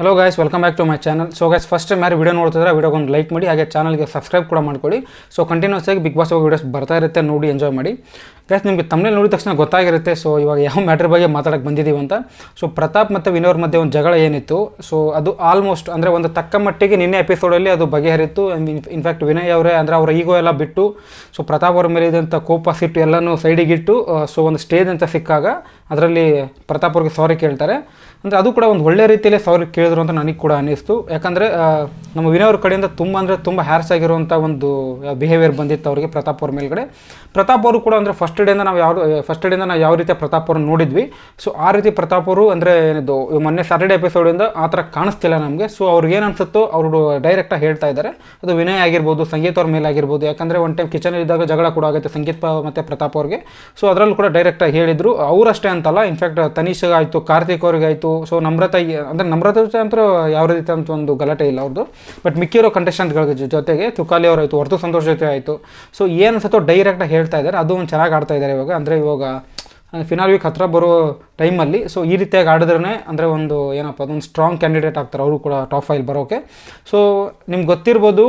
Hello guys welcome back to my channel so guys first time ಯಾರು video ನೋಡ್ತಿದ್ರೆ ವೀಡಿಯೋಗೆ ಒಂದು ಲೈಕ್ ಮಾಡಿ, ಹಾಗೆ ಚಾನಲ್ಗೆ ಸಬ್ಸ್ಕ್ರೈಬ್ ಕೂಡ ಮಾಡ್ಕೊಳ್ಳಿ. ಸೊ ಕಂಟಿನ್ಯೂಸ್ ಆಗಿ ಬಿಗ್ ಬಾಸ್ ಹೋಗಿ ವೀಡಿಯೋಸ್ ಬರ್ತಾ ಇರುತ್ತೆ, ನೋಡಿ ಎಂಜಾಯ್ ಮಾಡಿ. ಗೈಸ್ ನಿಮಗೆ ತಮ್ಮನೇ ನೋಡಿದ ತಕ್ಷಣ ಗೊತ್ತಾಗಿರುತ್ತೆ. ಸೊ ಇವಾಗ ಯಾವ ಮ್ಯಾಟ್ರ್ ಬಗ್ಗೆ ಮಾತಾಡಕ್ಕೆ ಬಂದಿದ್ದೀವಿ ಅಂತ. ಸೊ ಪ್ರತಾಪ್ ಮತ್ತು ವಿನೋರ್ ಮಧ್ಯೆ ಒಂದು ಜಗಳ ಏನಿತ್ತು. ಸೊ ಅದು ಆಲ್ಮೋಸ್ಟ್ ಅಂದರೆ ಒಂದು ತಕ್ಕ ಮಟ್ಟಿಗೆ ನಿನ್ನೆ ಎಪಿಸೋಡಲ್ಲಿ ಅದು ಬಗೆಹರಿತ್ತು. ಇನ್ಫ್ಯಾಕ್ಟ್ ವಿನಯ್ ಅವರೇ ಅಂದರೆ ಅವರ ಈಗೋ ಎಲ್ಲ ಬಿಟ್ಟು ಸೊ ಪ್ರತಾಪ್ ಅವ್ರ ಮೇಲೆ ಇದ್ದಂಥ ಕೋಪ, ಸಿಟ್ಟು ಎಲ್ಲನೂ ಸೈಡಿಗಿಟ್ಟು ಸೊ ಒಂದು ಸ್ಟೇಜ್ ಅಂತ ಸಿಕ್ಕಾಗ ಅದರಲ್ಲಿ ಪ್ರತಾಪ್ ಅವ್ರಿಗೆ ಸಾರಿ ಕೇಳ್ತಾರೆ. ಅಂದರೆ ಅದು ಕೂಡ ಒಂದು ಒಳ್ಳೆ ರೀತಿಯಲ್ಲಿ ಸಾರಿ ಕೇಳಿದ್ರು ಅಂತ ನನಗೆ ಕೂಡ ಅನ್ನಿಸ್ತು. ಯಾಕಂದರೆ ನಮ್ಮ ವಿನಯ್ ಅವ್ರ ಕಡೆಯಿಂದ ತುಂಬ ಅಂದರೆ ತುಂಬ ಹ್ಯಾರ್ಸ್ ಆಗಿರುವಂಥ ಒಂದು ಬಿಹೇವಿಯರ್ ಬಂದಿತ್ತು ಅವರಿಗೆ ಪ್ರತಾಪ್ ಅವ್ರ ಮೇಲ್ಗಡೆ. ಪ್ರತಾಪ್ ಅವರು ಕೂಡ ಅಂದರೆ ಫಸ್ಟ್ ಡೇಯಿಂದ ನಾವು ಯಾವ ಫಸ್ಟ್ ಡೇಯಿಂದ ನಾವು ಯಾವ ರೀತಿಯ ಪ್ರತಾಪ್ ಅವ್ರನ್ನ ನೋಡಿದ್ವಿ. ಸೊ ಆ ರೀತಿ ಪ್ರತಾಪ್ ಅವರು ಅಂದರೆ ಏನಿದು, ಮೊನ್ನೆ ಸ್ಯಾಟರ್ಡೆ ಎಪಿಸೋಡಿಂದ ಆ ಥರ ಕಾಣಿಸ್ತಿಲ್ಲ ನಮಗೆ. ಸೊ ಅವ್ರಿಗೆ ಏನು ಅನಿಸುತ್ತೋ ಅವರು ಡೈರೆಕ್ಟಾಗಿ ಹೇಳ್ತಾ ಇದ್ದಾರೆ ಅದು ವಿನಯ್ ಆಗಿರ್ಬೋದು, ಸಂಗೀತ ಅವ್ರ ಮೇಲೆ ಆಗಿರ್ಬೋದು. ಯಾಕಂದರೆ ಒನ್ ಟೈಮ್ ಕಿಚನ್ ಇದ್ದಾಗ ಜಗಳ ಕೂಡ ಆಗುತ್ತೆ ಸಂಗೀತ ಮತ್ತು ಪ್ರತಾಪ್ ಅವ್ರಿಗೆ. ಸೊ ಅದರಲ್ಲೂ ಕೂಡ ಡೈರೆಕ್ಟಾಗಿ ಹೇಳಿದರು. ಅವರಷ್ಟೇ ಅಂತಲ್ಲ ಇನ್ಫ್ಯಾಕ್ಟ್ ತನೀಶ್ಗೆ ಆಯಿತು, ಕಾರ್ತಿಕ್ ಅವ್ರಿಗೆ ಆಯಿತು. ಸೊ ನಮ್ರತ ಅಂದರೆ ನಮ್ರತ ಜೊತೆ ಅಂತೂ ಯಾವ ರೀತಿ ಅಂತ ಒಂದು ಗಲಾಟೆ ಇಲ್ಲ ಅವ್ರದ್ದು ಬಟ್ ಮಿಕ್ಕಿರೋ ಕಂಟೆಸ್ಟೆಂಟ್ಗಳ ಜೊತೆಗೆ ತುಕಾಲಿ ಅವರಾಯಿತು ಹೊರತು ಸಂತೋಷ್ ಜೊತೆ ಆಯಿತು. ಸೊ ಏನು ಅನ್ಸುತ್ತೋ ಡೈರೆಕ್ಟಾಗಿ ಹೇಳ್ತಾ ಇದ್ದಾರೆ ಅದು ಒಂದು ಚೆನ್ನಾಗಿ ಆಡ್ತಾ ಇದ್ದಾರೆ ಇವಾಗ. ಅಂದರೆ ಇವಾಗ ಫಿನಾಲ್ ವೀಕ್ ಹತ್ತಿರ ಬರೋ ಟೈಮಲ್ಲಿ ಸೊ ಈ ರೀತಿಯಾಗಿ ಆಡಿದ್ರೆ ಅಂದರೆ ಒಂದು ಏನಪ್ಪ, ಅದೊಂದು ಸ್ಟ್ರಾಂಗ್ ಕ್ಯಾಂಡಿಡೇಟ್ ಆಗ್ತಾರೆ. ಅವರು ಕೂಡ ಟಾಪ್ ಫೈಲ್ ಬರೋಕೆ. ಸೊ ನಿಮ್ಗೆ ಗೊತ್ತಿರ್ಬೋದು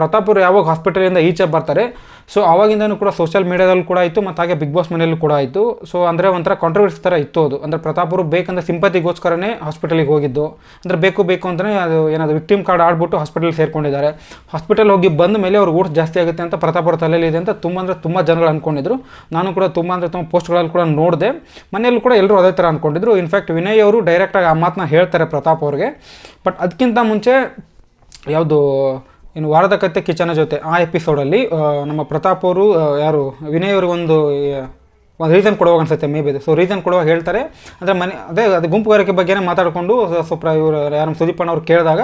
ಪ್ರತಾಪರು ಯಾವಾಗ ಹಾಸ್ಪಿಟಲಿಂದ ಈಚೆ ಬರ್ತಾರೆ. ಸೊ ಆವಾಗಿಂದನೂ ಕೂಡ ಸೋಷಿಯಲ್ ಮೀಡಿಯಾದಲ್ಲಿ ಕೂಡ ಆಯಿತು ಮತ್ತು ಹಾಗೆ ಬಿಗ್ ಬಾಸ್ ಮನೆಯಲ್ಲೂ ಕೂಡ ಆಯಿತು. ಸೊ ಅಂದರೆ ಒಂಥರ ಕಾಂಟ್ರವರ್ಸಿ ಥರ ಇತ್ತು ಅದು. ಅಂದರೆ ಪ್ರತಾಪರು ಬೇಕಂದ್ರೆ ಸಿಂಪತಿಗೋಸ್ಕರನೇ ಹಾಸ್ಪಿಟಲಿಗೆ ಹೋಗಿದ್ದು. ಅಂದರೆ ಬೇಕು ಬೇಕು ಅಂತಲೇ ಅದು ಏನಾದ್ರು ವಿಕ್ಟಿಮ್ ಕಾರ್ಡ್ ಆಡ್ಬಿಟ್ಟು ಹಾಸ್ಪಿಟಲ್ ಸೇರ್ಕೊಂಡಿದ್ದಾರೆ. ಹಾಸ್ಪಿಟಲ್ ಹೋಗಿ ಬಂದ ಮೇಲೆ ಅವ್ರು ಓಟ್ಸ್ ಜಾಸ್ತಿ ಆಗುತ್ತೆ ಅಂತ ಪ್ರತಾಪ್ ಅವ್ರ ತಲೆಯಲ್ಲಿ ಇದೆ ಅಂತ ತುಂಬ ಅಂದರೆ ತುಂಬ ಜನಗಳು ಅಂದ್ಕೊಂಡಿದ್ರು ನಾನು ಕೂಡ ತುಂಬ ಅಂದರೆ ತುಂಬ ಪೋಸ್ಟ್ಗಳಲ್ಲಿ ಕೂಡ ನೋಡಿದೆ. ಮನೆಯಲ್ಲೂ ಕೂಡ ಎಲ್ಲರೂ ಅದೇ ಥರ ಅಂದ್ಕೊಂಡಿದ್ರು ಇನ್ಫ್ಯಾಕ್ಟ್ ವಿನಯ್ ಅವರು ಡೈರೆಕ್ಟಾಗಿ ಆ ಮಾತನ್ನ ಹೇಳ್ತಾರೆ ಪ್ರತಾಪ್ ಅವ್ರಿಗೆ. ಬಟ್ ಅದಕ್ಕಿಂತ ಮುಂಚೆ ಯಾವುದು, ಇನ್ನು ವಾರದ ಕತ್ತೆ ಕಿಚನ ಜೊತೆ ಆ ಎಪಿಸೋಡಲ್ಲಿ ನಮ್ಮ ಪ್ರತಾಪ್ ಅವರು ಯಾರು, ವಿನಯ್ ಅವ್ರಿಗೊಂದು ಒಂದು ಒಂದು ರೀಸನ್ ಕೊಡುವಾಗ ಅನ್ಸುತ್ತೆ ಮೇ ಬಿ ಸೊ ರೀಸನ್ ಕೊಡುವಾಗ ಹೇಳ್ತಾರೆ. ಅಂದರೆ ಮನೆ, ಅದೇ, ಅದು ಗುಂಪುಗಾರಿಕೆ ಬಗ್ಗೆನೇ ಮಾತಾಡಿಕೊಂಡು ಸ್ವಲ್ಪ ಇವರು ಯಾರು, ಸುದೀಪಣ್ಣ ಅವ್ರು ಕೇಳಿದಾಗ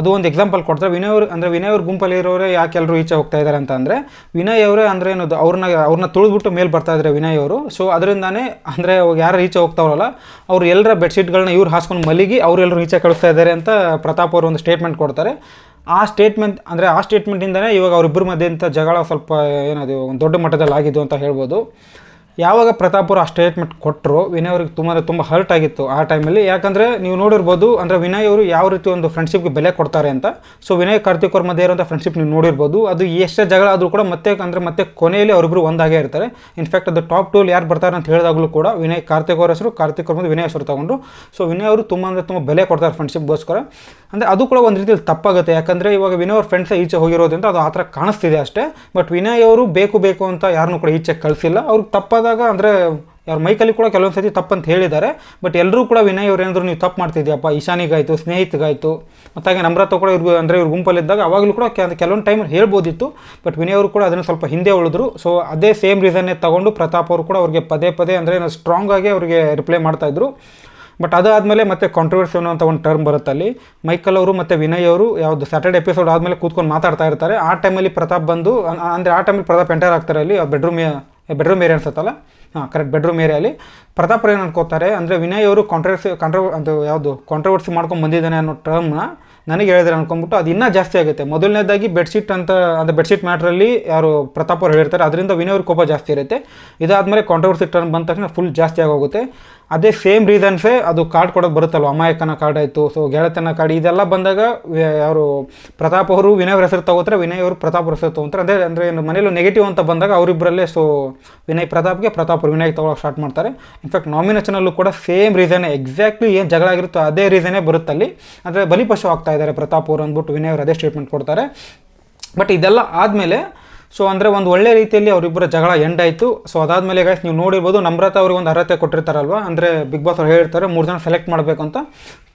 ಅದು ಒಂದು ಎಕ್ಸಾಂಪಲ್ ಕೊಡ್ತಾರೆ. ವಿನಯ್ ಅವರು ಅಂದರೆ ವಿನಯ್ ಅವ್ರ ಗುಂಪಲ್ಲಿ ಯಾಕೆ ಎಲ್ಲರೂ ಈಚೆ ಹೋಗ್ತಾ ಇದ್ದಾರೆ ಅಂತ ಅಂದರೆ, ವಿನಯ್ ಅವರೇ ಅಂದರೆ ಏನದು ಅವ್ರನ್ನ ಅವ್ರನ್ನ ತುಳಿದ್ಬಿಟ್ಟು ಮೇಲೆ ಬರ್ತಾ ಇದ್ದಾರೆ ವಿನಯ್ ಅವರು. ಸೊ ಅದರಿಂದಾನೇ ಅಂದರೆ ಅವಾಗ ಯಾರು ಈಚೆ ಹೋಗ್ತಾವಲ್ಲ ಅವ್ರು ಎಲ್ಲರ ಬೆಡ್ಶೀಟ್ಗಳನ್ನ ಇವ್ರು ಹಾಸ್ಕೊಂಡು ಮಲಗಿ ಅವರೆಲ್ಲರೂ ಈಚೆ ಕಳಿಸ್ತಾ ಇದ್ದಾರೆ ಅಂತ ಪ್ರತಾಪ್ ಅವರು ಒಂದು ಸ್ಟೇಟ್ಮೆಂಟ್ ಕೊಡ್ತಾರೆ. ಆ ಸ್ಟೇಟ್ಮೆಂಟ್ ಅಂದರೆ ಆ ಸ್ಟೇಟ್ಮೆಂಟಿಂದನೇ ಇವಾಗ ಅವರಿಬ್ಬರ ಮಧ್ಯೆ ಇಂಥ ಜಗಳ ಸ್ವಲ್ಪ ಏನದು, ಒಂದು ದೊಡ್ಡ ಮಟ್ಟದಲ್ಲಿ ಆಗಿದ್ದು ಅಂತ ಹೇಳ್ಬೋದು. ಯಾವಾಗ ಪ್ರತಾಪುರ ಆ ಸ್ಟೇಟ್ಮೆಂಟ್ ಕೊಟ್ಟರು ವಿನಯ್ ಅವ್ರಿಗೆ ತುಂಬ ತುಂಬ ಹರ್ಟ್ ಆಗಿತ್ತು ಆ ಟೈಮಲ್ಲಿ ಯಾಕಂದರೆ ನೀವು ನೋಡಿರ್ಬೋದು, ಅಂದರೆ ವಿನಯ್ ಅವರು ಯಾವ ರೀತಿ ಒಂದು ಫ್ರೆಂಡ್ಶಿಪ್ಗೆ ಬೆಲೆ ಕೊಡ್ತಾರೆ ಅಂತ. ಸೊ ವಿನಯ್, ಕಾರ್ತಿಕ್ ಅವ್ರ ಮಧ್ಯೆ ಇರುವಂಥ ಫ್ರೆಂಡ್ಶಿಪ್ ನೀವು ನೋಡಿರ್ಬೋದು. ಅದು ಎಷ್ಟೇ ಜಗಳ ಆದರೂ ಕೂಡ ಮತ್ತೆ, ಅಂದರೆ ಮತ್ತೆ ಕೊನೆಯಲ್ಲಿ ಅವರಿಬ್ಬರು ಒಂದಾಗೇ ಇರ್ತಾರೆ. ಇನ್ಫ್ಯಾಕ್ಟ್ ಅದು ಟಾಪ್ ಟೂಲ್ ಯಾರು ಬರ್ತಾರೆ ಅಂತ ಹೇಳಿದಾಗಲೂ ಕೂಡ ವಿನಯ್, ಕಾರ್ತಿಕ್ ಅವ್ರ ಹೆಸರು, ಕಾರ್ತಿಕ್ ಅವ್ರ ಮುಂದೆ ವಿನಯ್ ಹೆಸರು ತಗೊಂಡು ಸೊ ವಿನಯ್ ಅವರು ತುಂಬ, ಅಂದರೆ ತುಂಬ ಬೆಲೆ ಕೊಡ್ತಾರೆ ಫ್ರೆಂಡ್ಶಿಪ್ಗೋಸ್ಕರ ಅಂದರೆ ಅದು ಕೂಡ ಒಂದು ರೀತಿಯಲ್ಲಿ ತಪ್ಪಾಗುತ್ತೆ. ಯಾಕಂದರೆ ಇವಾಗ ವಿನಯ್ ಅವ್ರ ಫ್ರೆಂಡ್ಸ್ ಈಚೆ ಹೋಗಿರೋದ್ರಿಂದ ಅದು ಆ ಥರ ಕಾಣಿಸ್ತಿದೆ ಅಷ್ಟೇ. ಬಟ್ ವಿನಯ್ ಅವರು ಬೇಕು ಬೇಕು ಅಂತ ಯಾರನ್ನೂ ಕೂಡ ಈಚೆ ಕಳಿಸಿಲ್ಲ. ಅವ್ರಿಗೆ ತಪ್ಪಾದಾಗ ಅಂದರೆ ಅವ್ರ ಮೈಕಲ್ಲಿ ಕೂಡ ಕೆಲವೊಂದು ಸತಿ ತಪ್ಪಂತ ಹೇಳಿದ್ದಾರೆ. ಬಟ್ ಎಲ್ಲರೂ ಕೂಡ ವಿನಯ್ ಅವ್ರು ಏನಾದರೂ ನೀವು ತಪ್ಪು ಮಾಡ್ತಿದ್ಯಪ್ಪ, ಈಶಾನಿಗಾಯಿತು, ಸ್ನೇಹಿತಗಾಯಿತು, ಮತ್ತು ಹಾಗೆ ನಮ್ರತ ಕೂಡ ಇವ್ರಿಗೂ ಅಂದರೆ ಇವ್ರ ಗುಂಪಲ್ಲಿದ್ದಾಗ ಅವಾಗಲೂ ಕೂಡ ಕೆ- ಕೆಲವೊಂದು ಟೈಮ್ ಹೇಳ್ಬೋದಿತ್ತು. ಬಟ್ ವಿನಯ್ ಅವರು ಕೂಡ ಅದನ್ನು ಸ್ವಲ್ಪ ಹಿಂದೆ ಉಳಿದ್ರು. ಸೊ ಅದೇ ಸೇಮ್ ರೀಸನ್ನೇ ತಗೊಂಡು ಪ್ರತಾಪ್ ಅವರು ಕೂಡ ಅವ್ರಿಗೆ ಪದೇ ಪದೇ ಅಂದರೆ ಸ್ಟ್ರಾಂಗ್ ಆಗಿ ಅವ್ರಿಗೆ ರಿಪ್ಲೈ ಮಾಡ್ತಾಯಿದ್ರು ಬಟ್ ಅದಾದಮೇಲೆ ಮತ್ತೆ ಕಾಂಟ್ರವರ್ಸಿ ಅನ್ನೋಂಥ ಒಂದು ಟರ್ಮ್ ಬರುತ್ತೆ ಅಲ್ಲಿ. ಮೈಕಲ್ ಅವರು ಮತ್ತು ವಿನಯ್ ಅವರು ಯಾವುದು ಸ್ಯಾಟರ್ಡೆ ಎಪಿಸೋಡ್ ಆದಮೇಲೆ ಕೂತ್ಕೊಂಡು ಮಾತಾಡ್ತಾ ಇರ್ತಾರೆ. ಆ ಟೈಮಲ್ಲಿ ಪ್ರತಾಪ್ ಬಂದು ಅಂದರೆ ಆ ಟೈಮಲ್ಲಿ ಪ್ರತಾಪ್ ಎಂಟರ್ ಆಗ್ತಾರೆ ಅಲ್ಲಿ ಬೆಡ್ರೂಮ್ ಬೆಡ್ರೂಮ್ ಏರಿಯಾ ಅನ್ಸುತ್ತಲ್ಲ? ಹಾಂ ಕರೆಕ್ಟ್ ಬೆಡ್ರೂಮ್ ಏರಿಯಲ್ಲಿ ಪ್ರತಾಪ್ ಏನು ಅನ್ಕೋತಾರೆ ಅಂದರೆ ವಿನಯ್ ಅವರು ಕಾಂಟ್ರವರ್ಸಿ ಕಾಂಟ್ರವ ಅದು ಯಾವುದು ಕಾಂಟ್ರವರ್ಸಿ ಮಾಡ್ಕೊಂಡು ಬಂದಿದ್ದಾನೆ ಅನ್ನೋ ಟರ್ಮ್ನ ನನಗೆ ಹೇಳಿದ್ರೆ ಅನ್ಕೊಂಡ್ಬಿಟ್ಟು ಅದು ಇನ್ನೂ ಜಾಸ್ತಿ ಆಗುತ್ತೆ. ಮೊದಲನೇದಾಗಿ ಬೆಡ್ಶೀಟ್ ಅಂತ ಅಂದರೆ ಬೆಡ್ಶೀಟ್ ಮ್ಯಾಟ್ರಲ್ಲಿ ಯಾರು ಪ್ರತಾಪ್ ಅವ್ರು ಹೇಳಿರ್ತಾರೆ. ಅದರಿಂದ ವಿನಯ್ ಅವ್ರ ಕೋಪ ಜಾಸ್ತಿ ಇರುತ್ತೆ. ಇದಾದಮೇಲೆ ಕಾಂಟ್ರವರ್ಸಿ ಟರ್ಮ್ ಬಂದ ತಕ್ಷಣ ಫುಲ್ ಜಾಸ್ತಿ ಆಗೋಗುತ್ತೆ. ಅದೇ ಸೇಮ್ ರೀಸನ್ಸೇ ಅದು ಕಾರ್ಡ್ ಕೊಡೋದು ಬರುತ್ತಲ್ವ? ಅಮಾಯಕನ ಕಾರ್ಡ್ ಆಯಿತು ಸೊ ಗೆಳೆತನ ಕಾರ್ಡ್ ಇದೆಲ್ಲ ಬಂದಾಗ ಯಾರು ಪ್ರತಾಪ್ ಅವರು ವಿನಯ್ ಅವ್ರ ಹೆಸರು ತಗೋತಾರೆ, ವಿನಯ್ ಅವರು ಪ್ರತಾಪ್ ಅವ್ರ ಹೆಸರು ತಗೋತಾರೆ. ಅದೇ ಅಂದರೆ ಏನು ಮನೇಲಿ ನೆಗೆಟಿವ್ ಅಂತ ಬಂದಾಗ ಅವರಿಬ್ಬರಲ್ಲೇ ಸೊ ವಿನಯ್ ಪ್ರತಾಪ್ಗೆ ಪ್ರತಾಪ್ ಅವರು ವಿನಯ್ ತಗೊಳ್ಳೋಕೆ ಸ್ಟಾರ್ಟ್ ಮಾಡ್ತಾರೆ. ಇನ್ಫ್ಯಾಕ್ಟ್ ನಾಮಿನೇಷನಲ್ಲೂ ಕೂಡ ಸೇಮ್ ರೀಸನೇ ಎಕ್ಸಾಕ್ಟ್ಲಿ ಏನು ಜಗಳ ಆಗಿರುತ್ತೋ ಅದೇ ರೀಸನೇ ಬರುತ್ತಲ್ಲಿ ಅಂದರೆ ಬಲಿಪಶು ಆಗ್ತಾ ಇದ್ದಾರೆ ಪ್ರತಾಪ್ ಅವರು ಅಂದ್ಬಿಟ್ಟು ವಿನಯ್ ಅವರು ಅದೇ ಸ್ಟೇಟ್ಮೆಂಟ್ ಕೊಡ್ತಾರೆ. ಬಟ್ ಇದೆಲ್ಲ ಆದಮೇಲೆ ಸೊ ಅಂದರೆ ಒಂದು ಒಳ್ಳೆ ರೀತಿಯಲ್ಲಿ ಅವರಿಬ್ಬರ ಜಗಳ ಎಂಡ್ ಆಯಿತು. ಸೊ ಅದಾದಮೇಲೆ ಗೈಸ್ ನೀವು ನೋಡಿರ್ಬೋದು ನಮ್ರತ ಅವ್ರಿಗೆ ಒಂದು ಅರ್ಹತೆ ಕೊಟ್ಟಿರ್ತಾರಲ್ವ? ಅಂದರೆ ಬಿಗ್ ಬಾಸ್ ಅವ್ರು ಹೇಳಿರ್ತಾರೆ, ಮೂರು ಜನ ಸೆಲೆಕ್ಟ್ ಮಾಡಬೇಕು ಅಂತ.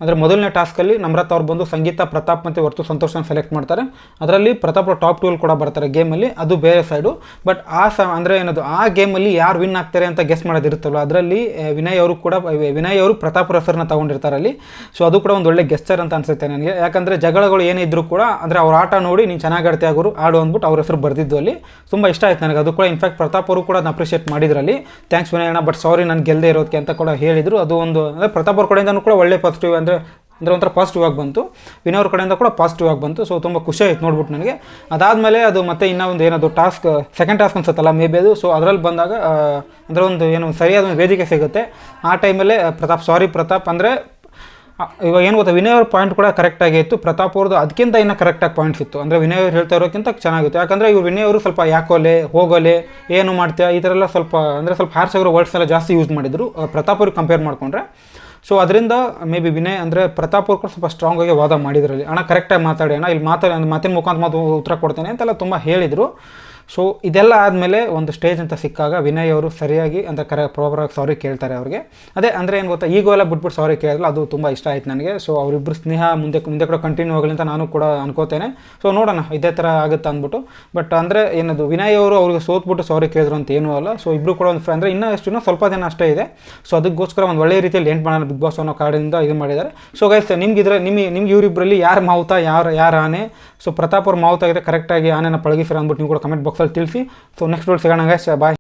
ಅಂದರೆ ಮೊದಲನೇ ಟಾಸ್ಕಲ್ಲಿ ನಮ್ರತ ಅವ್ರು ಬಂದು ಸಂಗೀತ, ಪ್ರತಾಪ್ ಮತ್ತು ವರ್ತು ಸಂತೋಷನ ಸೆಲೆಕ್ಟ್ ಮಾಡ್ತಾರೆ. ಅದರಲ್ಲಿ ಪ್ರತಾಪ್ ಟಾಪ್ ಟೂಲ್ ಕೂಡ ಬರ್ತಾರೆ ಗೇಮಲ್ಲಿ ಅದು ಬೇರೆ ಸೈಡು ಬಟ್ ಆ ಸ, ಅಂದರೆ ಏನದು, ಆ ಗೇಮಲ್ಲಿ ಯಾರು ವಿನ್ ಆಗ್ತಾರೆ ಅಂತ ಗೆಸ್ ಮಾಡೋದಿರುತ್ತಲ್ವ? ಅದರಲ್ಲಿ ವಿನಯ್ ಅವರು ಕೂಡ ವಿನಯ್ ಅವರು ಪ್ರತಾಪ್ ಹೆಸರನ್ನ ತಗೊಂಡಿರ್ತಾರೆ ಅಲ್ಲಿ. ಸೊ ಅದು ಕೂಡ ಒಂದು ಒಳ್ಳೆ ಗೆಸ್ಚರ್ ಅಂತ ಅನ್ಸುತ್ತೆ ನನಗೆ. ಯಾಕಂದರೆ ಜಗಳಗಳು ಏನೇ ಇದ್ದರೂ ಕೂಡ, ಅಂದರೆ ಅವ್ರ ಆಟ ನೋಡಿ ನೀನು ಚೆನ್ನಾಗಿ ಆಡ್ತೀಯ ಗುರು, ಆಡು ಅಂದ್ಬಿಟ್ಟು ಅವ್ರ ಹೆಸರು ಬರೆದಿದ್ದು ತುಂಬ ಇಷ್ಟ ಆಯ್ತು ನನಗೆ. ಅದು ಕೂಡ ಇನ್ಫ್ಯಾಕ್ಟ್ ಪ್ರತಾಪ್ ಅವರು ಕೂಡ ಅದನ್ನ ಅಪ್ರಿಷಿಯೇಟ್ ಮಾಡಿದ್ರಲ್ಲಿ. ಥ್ಯಾಂಕ್ಸ್ ವಿನಯಣ್ಣ ಬಟ್ ಸಾರಿ ನಾನು ಗೆಲ್ಲದೆ ಇರೋದಕ್ಕೆ ಅಂತ ಕೂಡ ಹೇಳಿದರು. ಅದು ಒಂದು, ಅಂದರೆ ಪ್ರತಾಪ್ ಅವ್ರ ಕಡೆಯಿಂದನೂ ಕೂಡ ಒಳ್ಳೆ ಪಾಸಿಟಿವ್ ಅಂದರೆ ಅಂದರೆ ಒಂಥರ ಪಾಸಿಟಿವ್ ಆಗಿ ಬಂತು. ವಿನಯ್ ಅವ್ರ ಕಡೆಯಿಂದ ಕೂಡ ಪಾಸಿಟಿವ್ ಆಗಿ ಬಂತು. ಸೊ ತುಂಬ ಖುಷಿ ಆಯ್ತು ನೋಡ್ಬಿಟ್ಟು ನನಗೆ. ಅದಾದಮೇಲೆ ಅದು ಮತ್ತೆ ಇನ್ನೂ ಒಂದು ಏನದು ಟಾಸ್ಕ್ ಸೆಕೆಂಡ್ ಟಾಸ್ಕ್ ಅನ್ಸುತ್ತಲ್ಲ ಮೇ ಬಿ ಅದು. ಸೊ ಅದರಲ್ಲಿ ಬಂದಾಗ ಅಂದರೆ ಒಂದು ಏನು ಸರಿಯಾದ ಒಂದು ವೇದಿಕೆ ಸಿಗುತ್ತೆ. ಆ ಟೈಮಲ್ಲೇ ಪ್ರತಾಪ್ ಸಾರಿ ಪ್ರತಾಪ್, ಅಂದರೆ ಇವಾಗ ಏನು ಗೊತ್ತಾ, ವಿನಯ್ ಅವ್ರ ಪಾಯಿಂಟ್ ಕೂಡ ಕರೆಕ್ಟಾಗಿ ಇತ್ತು. ಪ್ರತಾಪ್ ಅವ್ರದ್ದು ಅದಕ್ಕಿಂತ ಇನ್ನೂ ಕರೆಕ್ಟಾಗಿ ಪಾಯಿಂಟ್ಸ್ ಇತ್ತು. ಅಂದರೆ ವಿನಯ್ ಅವ್ರು ಹೇಳ್ತಾ ಇರೋಕ್ಕಿಂತ ಚೆನ್ನಾಗಿತ್ತು. ಯಾಕಂದರೆ ಇವ್ರು ವಿನಯ್ ಅವರು ಸ್ವಲ್ಪ ಯಾಕೋಲೆ, ಹೋಗೋಲೆ, ಏನು ಮಾಡ್ತೀಯಾ, ಈ ಥರ ಎಲ್ಲ ಸ್ವಲ್ಪ, ಅಂದರೆ ಸ್ವಲ್ಪ ಹಾರ್ಸ್ ಆಗಿರೋ ವರ್ಡ್ಸ್ ಎಲ್ಲ ಜಾಸ್ತಿ ಯೂಸ್ ಮಾಡಿದ್ರು. ಪ್ರತಾಪ್ ಅವ್ರಿಗೆ ಕಂಪೇರ್ ಮಾಡಿಕೊಂಡ್ರೆ. ಸೊ ಅದರಿಂದ ಮೇ ಬಿ ವಿನಯ್, ಅಂದರೆ ಪ್ರತಾಪ್ ಅವ್ರು ಕೂಡ ಸ್ವಲ್ಪ ಸ್ಟ್ರಾಂಗ್ ಆಗಿ ವಾದ ಮಾಡಿದ್ರಲ್ಲಿ. ಅಣ್ಣ ಕರೆಕ್ಟಾಗಿ ಮಾತಾಡಿ, ಅಣ್ಣ, ಇಲ್ಲಿ ಮಾತಾಡಿ ಮಾತಿನ ಮುಖಾಂತರ ಮಾತು ಉತ್ತರ ಕೊಡ್ತೇನೆ ಅಂತೆಲ್ಲ ತುಂಬ ಹೇಳಿದರು. ಸೊ ಇದೆಲ್ಲ ಆದಮೇಲೆ ಒಂದು ಸ್ಟೇಜ್ ಅಂತ ಸಿಕ್ಕಾಗ ವಿನಯ್ ಅವರು ಸರಿಯಾಗಿ ಅಂತ ಕರೆ ಪ್ರಾಪರಾಗಿ ಸಾರಿ ಕೇಳ್ತಾರೆ ಅವ್ರಿಗೆ. ಅದೇ ಅಂದರೆ ಏನು ಗೊತ್ತಾ ಈಗೋ ಎಲ್ಲ ಬಿಟ್ಬಿಟ್ಟು ಸಾರಿ ಕೇಳಿದ್ರು ಅದು ತುಂಬ ಇಷ್ಟ ಆಯ್ತು ನನಗೆ. ಸೊ ಅವರಿಬ್ಬರು ಸ್ನೇಹ ಮುಂದೆ ಮುಂದೆ ಕೂಡ ಕಂಟಿನ್ಯೂ ಆಗಲಿ ಅಂತ ನಾನು ಕೂಡ ಅನ್ಕೋತೇನೆ. ಸೊ ನೋಡೋಣ, ಇದೇ ಥರ ಆಗುತ್ತೆ ಅಂದ್ಬಿಟ್ಟು. ಬಟ್ ಅಂದರೆ ಏನದು, ವಿನಯ್ ಅವರು ಅವ್ರಿಗೆ ಸೋತ್ಬಿಟ್ಟು ಸಾರಿ ಕೇಳಿದ್ರು ಅಂತ ಏನೂ ಅಲ್ಲ. ಸೊ ಇಬ್ಬರು ಕೂಡ ಒಂದು ಅಂದರೆ ಇನ್ನೂ ಎಷ್ಟು ಸ್ವಲ್ಪ ದಿನ ಅಷ್ಟೇ ಇದೆ. ಸೊ ಅದಕ್ಕೋಸ್ಕರ ಒಂದು ಒಳ್ಳೆಯ ರೀತಿಯಲ್ಲಿ ಎಂಟ್ ಮಾಡೋಣ ಬಿಗ್ ಬಾಸ್ ಅನ್ನೋ ಕಾರ್ಡಿಂದ ಇದು ಮಾಡಿದ್ದಾರೆ. ಸೊ ಗೈಸ್ ನಿಮ್ಗೆ ಇದ್ರೆ ನಿಮಗೆ ನಿಮ್ಗೆ ಇವರಿಬ್ಬರಲ್ಲಿ ಯಾರು ಮಾವುತ, ಯಾರು ಯಾರು ಆನೆ? ಸೊ ಪ್ರತಾಪ್ ಅವ್ರ ಮಾವುತ ಆಗಿದೆ ಕರೆಕ್ಟಾಗಿ ಆನೆನ ಪಳಗಿಸಿರ ಅಂದ್ಬಿಟ್ಟು ನೀವು ಕೂಡ ಕಮೆಂಟ್ ಬಾಕ್ಸಲ್ಲಿ ತಿಳಿಸಿ ಸೊ ನೆಕ್ಸ್ಟ್ ವಿಡಿಯೋ ಸಿಗೋಣ ಗೈಸ್ ಬಾಯ್